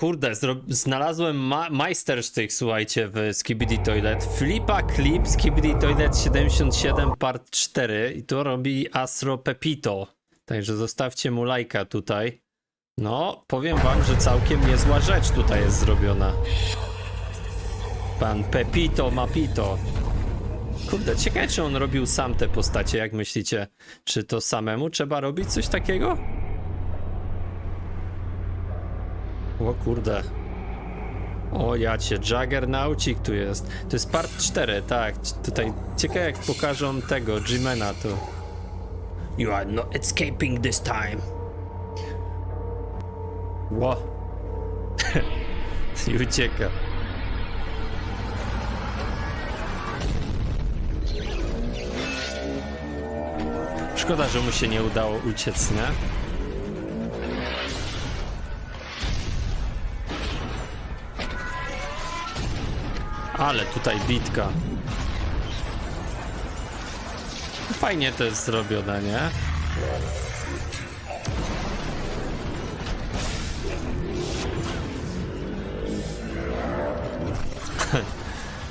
kurde, znalazłem ma- majstersztyk, słuchajcie, w Skibidi Toilet. Flipa Clip Skibidi Toilet 77 part 4 i to robi Astro Pepito. Także zostawcie mu lajka tutaj. No, powiem wam, że całkiem niezła rzecz tutaj jest zrobiona. Pan Pepito Mapito. Kurde, ciekawe czy on robił sam te postacie, jak myślicie? Czy to samemu trzeba robić coś takiego? O kurde. O jacie, Juggernaucik tu jest. To jest part 4, tak. Tutaj ciekawe jak pokażą tego, Jimena to. You are not escaping this time. Ło. I ucieka. Szkoda, że mu się nie udało uciec, nie? Ale tutaj bitka. Fajnie to jest zrobione, nie?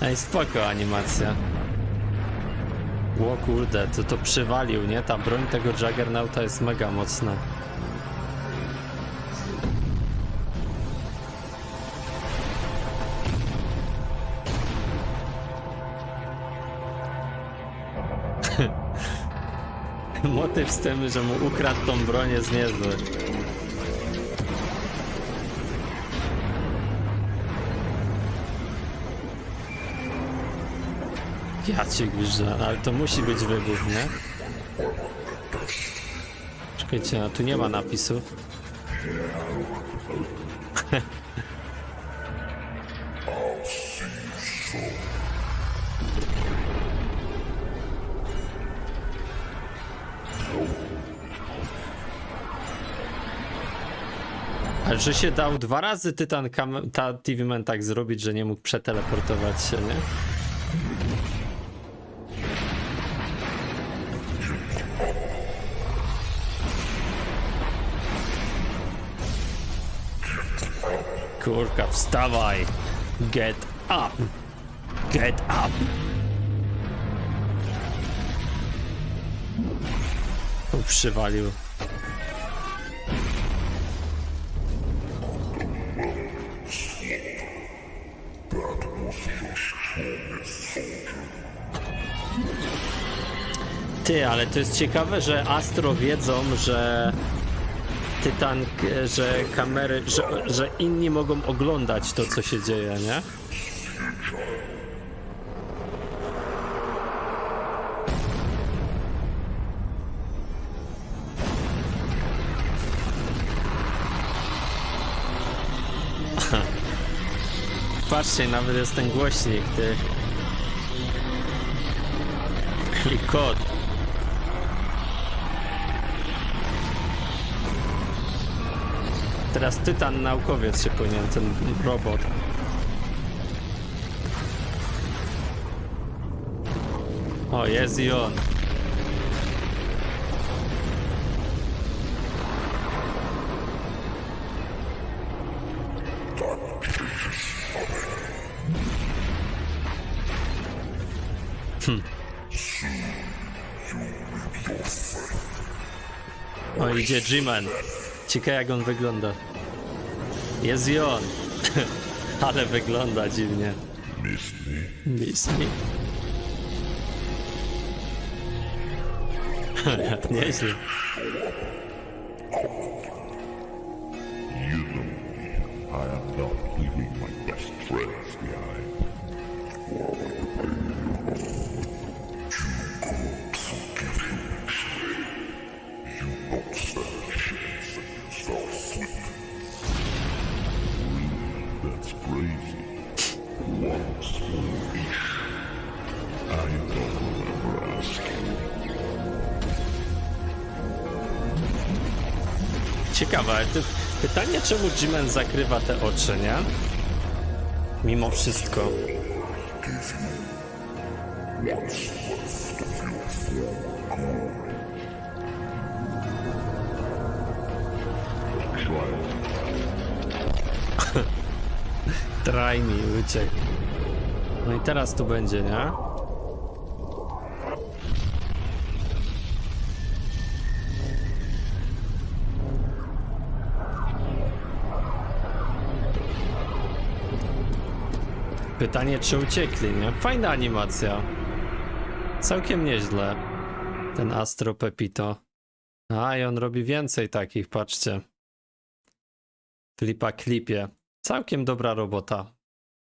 Ej, spoko animacja. O kurde, to to przywalił, nie? Ta broń tego Juggernauta jest mega mocna. Motyw z tym, że mu ukradł tą broń jest niezły. Ja cię gwizdżę, ale to musi być wybuch, nie? Czekajcie, tu nie ma napisu. że się dał dwa razy Tytan Kam- ta TV Man tak zrobić, że nie mógł przeteleportować się, nie? Kurka, wstawaj! Get up! Get up! O, Ty, ale to jest ciekawe, że Astro wiedzą, że Tytan, że kamery, że, że inni mogą oglądać to, co się dzieje, nie? Patrzcie, nawet jest ten głośnik, ty. Klikot. Teraz tytan naukowiec się powinien, ten robot. O, jest i on. Hm. O, idzie G-Man. Ciekawe jak on wygląda. Jest i on. Ale wygląda dziwnie. Miss me? Miss. Nieźle. I am not leaving my best friends behind. That's crazy. I don't remember asking. Ciekawe, ale to pytanie czemu Jimen zakrywa te oczy, nie? Mimo wszystko. Traj mi, uciekł. No i teraz tu będzie, nie? Pytanie, czy uciekli, nie? Fajna animacja. Całkiem nieźle. Ten Astro Pepito. A, i on robi więcej takich, patrzcie. Flipa klipie. Całkiem dobra robota.